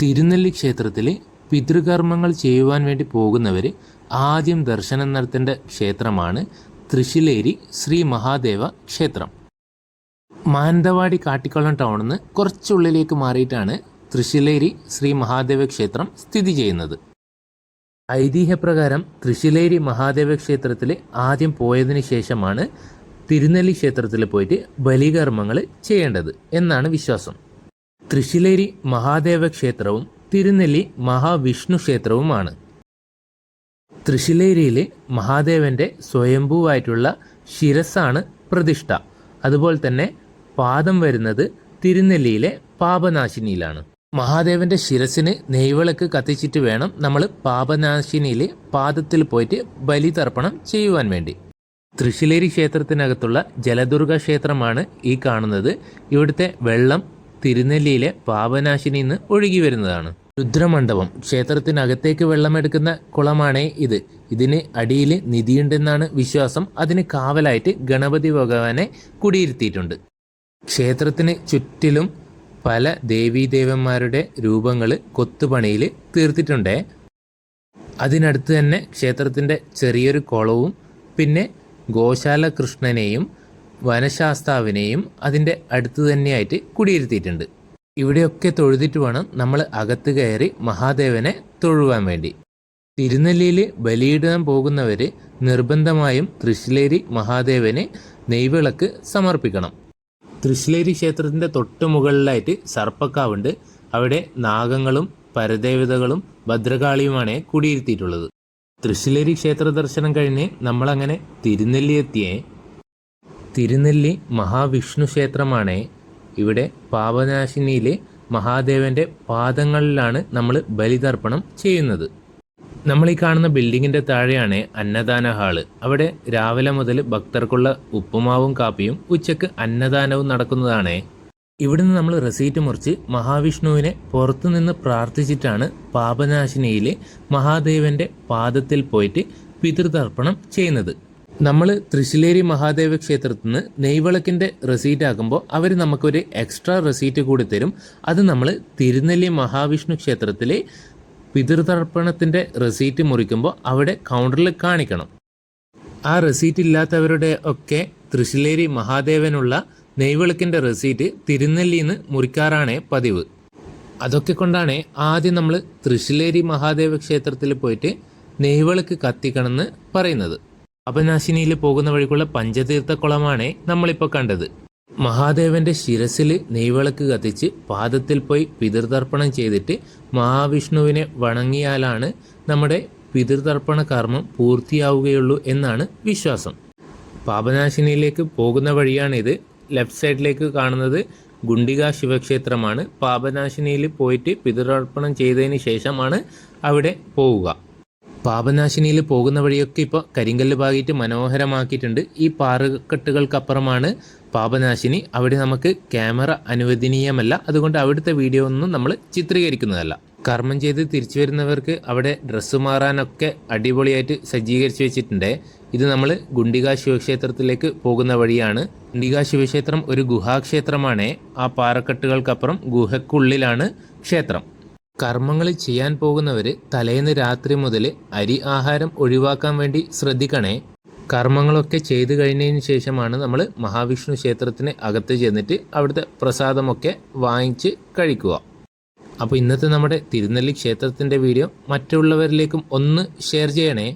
തിരുനെല്ലി ക്ഷേത്രത്തിൽ പിതൃകർമ്മങ്ങൾ ചെയ്യുവാൻ വേണ്ടി പോകുന്നവർ ആദ്യം ദർശനം നടത്തേണ്ട ക്ഷേത്രമാണ് തൃശ്ശിലേരി ശ്രീ മഹാദേവ ക്ഷേത്രം. മാനന്തവാടി കാട്ടിക്കുളം ടൗണിൽ നിന്ന് കുറച്ചുള്ളിലേക്ക് മാറിയിട്ടാണ് തൃശ്ശിലേരി ശ്രീ മഹാദേവ ക്ഷേത്രം സ്ഥിതി ചെയ്യുന്നത്. ഐതിഹ്യപ്രകാരം തൃശ്ശിലേരി മഹാദേവ ക്ഷേത്രത്തിൽ ആദ്യം പോയതിന് ശേഷമാണ് തിരുനെല്ലി ക്ഷേത്രത്തിൽ പോയിട്ട് ബലികർമ്മങ്ങൾ ചെയ്യേണ്ടത് എന്നാണ് വിശ്വാസം. തൃശ്ശിലേരി മഹാദേവ ക്ഷേത്രവും തിരുനെല്ലി മഹാവിഷ്ണു ക്ഷേത്രവുമാണ്. തൃശ്ശിലേരിയിലെ മഹാദേവന്റെ സ്വയംഭൂവായിട്ടുള്ള ശിരസാണ് പ്രതിഷ്ഠ. അതുപോലെ തന്നെ പാദം വരുന്നത് തിരുനെല്ലിയിലെ പാപനാശിനിയിലാണ്. മഹാദേവന്റെ ശിരസിന് നെയ്വിളക്ക് കത്തിച്ചിട്ട് വേണം നമ്മൾ പാപനാശിനിയിലെ പാദത്തിൽ പോയിട്ട് ബലിതർപ്പണം ചെയ്യുവാൻ വേണ്ടി. തൃശ്ശിലേരി ക്ഷേത്രത്തിനകത്തുള്ള ജലദുർഗ ക്ഷേത്രമാണ് ഈ കാണുന്നത്. ഇവിടുത്തെ വെള്ളം തിരുനെല്ലിയിലെ പാപനാശിനിയിൽ നിന്ന് ഒഴുകി വരുന്നതാണ്. രുദ്രമണ്ഡപം ക്ഷേത്രത്തിനകത്തേക്ക് വെള്ളമെടുക്കുന്ന കുളമാണേ ഇത്. ഇതിന് അടിയിൽ നിധിയുണ്ടെന്നാണ് വിശ്വാസം. അതിന് കാവലായിട്ട് ഗണപതി ഭഗവാനെ കുടിയിരുത്തിയിട്ടുണ്ട്. ക്ഷേത്രത്തിന് ചുറ്റിലും പല ദേവീദേവന്മാരുടെ രൂപങ്ങൾ കൊത്തുപണിയിൽ തീർത്തിട്ടുണ്ട്. അതിനടുത്ത് തന്നെ ക്ഷേത്രത്തിന്റെ ചെറിയൊരു കുളവും പിന്നെ ഗോശാല കൃഷ്ണനെയും വനശാസ്താവിനെയും അതിന്റെ അടുത്ത് തന്നെയായിട്ട് കുടിയിരുത്തിയിട്ടുണ്ട്. ഇവിടെയൊക്കെ തൊഴുതിട്ട് വേണം നമ്മൾ അകത്ത് കയറി മഹാദേവനെ തൊഴുവാൻ വേണ്ടി. തിരുനെല്ലിയിൽ ബലിയിടാൻ പോകുന്നവർ നിർബന്ധമായും തൃശ്ശിലേരി മഹാദേവന് നെയ്വിളക്ക് സമർപ്പിക്കണം. തൃശ്ശിലേരി ക്ഷേത്രത്തിന്റെ തൊട്ട് മുകളിലായിട്ട് സർപ്പക്കാവുണ്ട്. അവിടെ നാഗങ്ങളും പരദേവതകളും ഭദ്രകാളിയുമാണ് കുടിയിരുത്തിയിട്ടുള്ളത്. തൃശ്ശിലേരി ക്ഷേത്ര ദർശനം കഴിഞ്ഞ് നമ്മളങ്ങനെ തിരുനെല്ലി എത്തിയേ തിരുനെല്ലി മഹാവിഷ്ണു ക്ഷേത്രമാണ്. ഇവിടെ പാപനാശിനിയിലെ മഹാദേവന്റെ പാദങ്ങളിലാണ് നമ്മൾ ബലിതർപ്പണം ചെയ്യുന്നത്. നമ്മൾ ഈ കാണുന്ന ബിൽഡിങ്ങിന്റെ താഴെയാണ് അന്നദാന ഹാൾ. അവിടെ രാവിലെ മുതൽ ഭക്തർക്കുള്ള ഉപ്പുമാവും കാപ്പിയും ഉച്ചയ്ക്ക് അന്നദാനവും നടക്കുന്നതാണ്. ഇവിടുന്ന് നമ്മൾ റെസീറ്റ് മുറിച്ച് മഹാവിഷ്ണുവിനെ പുറത്തുനിന്ന് പ്രാർത്ഥിച്ചിട്ടാണ് പാപനാശിനിയിലെ മഹാദേവന്റെ പാദത്തിൽ പോയിട്ട് പിതൃതർപ്പണം ചെയ്യുന്നത്. നമ്മൾ തൃശ്ശിലേരി മഹാദേവ ക്ഷേത്രത്തിൽ നിന്ന് നെയ്വിളക്കിന്റെ റെസീറ്റ് ആക്കുമ്പോൾ അവർ നമുക്കൊരു എക്സ്ട്രാ റെസീറ്റ് കൂടി തരും. അത് നമ്മൾ തിരുനെല്ലി മഹാവിഷ്ണു ക്ഷേത്രത്തിലെ പിതൃതർപ്പണത്തിന്റെ റെസീറ്റ് മുറിക്കുമ്പോൾ അവിടെ കൗണ്ടറിൽ കാണിക്കണം. ആ റെസീറ്റ് ഇല്ലാത്തവരുടെ ഒക്കെ തൃശ്ശിലേരി മഹാദേവനുള്ള നെയ്വിളക്കിന്റെ റെസീറ്റ് തിരുനെല്ലിന്ന് മുറിക്കാറാണ് പതിവ്. അതൊക്കെ കൊണ്ടാണ് ആദ്യം നമ്മൾ തൃശ്ശിലേരി മഹാദേവ ക്ഷേത്രത്തിൽ പോയിട്ട് നെയ്വിളക്ക് കത്തിക്കണമെന്ന് പറയുന്നത്. പാപനാശിനിയിൽ പോകുന്ന വഴിക്കുള്ള പഞ്ചതീർത്ഥ കുളമാണ് നമ്മളിപ്പോൾ കണ്ടത്. മഹാദേവന്റെ ശിരസിൽ നെയ്വിളക്ക് കത്തിച്ച് പാദത്തിൽ പോയി പിതൃതർപ്പണം ചെയ്തിട്ട് മഹാവിഷ്ണുവിനെ വണങ്ങിയാലാണ് നമ്മുടെ പിതൃതർപ്പണ കർമ്മം പൂർത്തിയാവുകയുള്ളൂ എന്നാണ് വിശ്വാസം. പാപനാശിനിയിലേക്ക് പോകുന്ന വഴിയാണിത്. ലെഫ്റ്റ് സൈഡിലേക്ക് കാണുന്നത് ഗുണ്ടിക ശിവക്ഷേത്രമാണ്. പാപനാശിനിയിൽ പോയിട്ട് പിതൃതർപ്പണം ചെയ്തതിന് ശേഷമാണ് അവിടെ പോവുക. പാപനാശിനിയിൽ പോകുന്ന വഴിയൊക്കെ ഇപ്പോൾ കരിങ്കല്ല് പാകിയിട്ട് മനോഹരമാക്കിയിട്ടുണ്ട്. ഈ പാറക്കെട്ടുകൾക്കപ്പുറമാണ് പാപനാശിനി. അവിടെ നമുക്ക് ക്യാമറ അനുവദനീയമല്ല. അതുകൊണ്ട് അവിടുത്തെ വീഡിയോ ഒന്നും നമ്മൾ ചിത്രീകരിക്കുന്നതല്ല. കർമ്മം ചെയ്ത് തിരിച്ചു വരുന്നവർക്ക് അവിടെ ഡ്രസ്സ് മാറാനൊക്കെ അടിപൊളിയായിട്ട് സജ്ജീകരിച്ച് വെച്ചിട്ടുണ്ട്. ഇത് നമ്മൾ ഗുണ്ടിക ശിവക്ഷേത്രത്തിലേക്ക് പോകുന്ന വഴിയാണ്. ഗുണ്ടിക ശിവക്ഷേത്രം ഒരു ഗുഹാക്ഷേത്രമാണ്. ആ പാറക്കെട്ടുകൾക്കപ്പുറം ഗുഹയ്ക്കുള്ളിലാണ് ക്ഷേത്രം. കർമ്മങ്ങൾ ചെയ്യാൻ പോകുന്നവർ തലേന്ന് രാത്രി മുതൽ അരി ആഹാരം ഒഴിവാക്കാൻ വേണ്ടി ശ്രദ്ധിക്കണേ. കർമ്മങ്ങളൊക്കെ ചെയ്തു കഴിഞ്ഞതിന് ശേഷമാണ് നമ്മൾ മഹാവിഷ്ണു ക്ഷേത്രത്തിന് അകത്ത് ചെന്നിട്ട് അവിടുത്തെ പ്രസാദമൊക്കെ വാങ്ങിച്ച് കഴിക്കുക. അപ്പോൾ ഇന്നത്തെ നമ്മുടെ തിരുനെല്ലി ക്ഷേത്രത്തിന്റെ വീഡിയോ മറ്റുള്ളവരിലേക്കും ഒന്ന് ഷെയർ ചെയ്യണേ.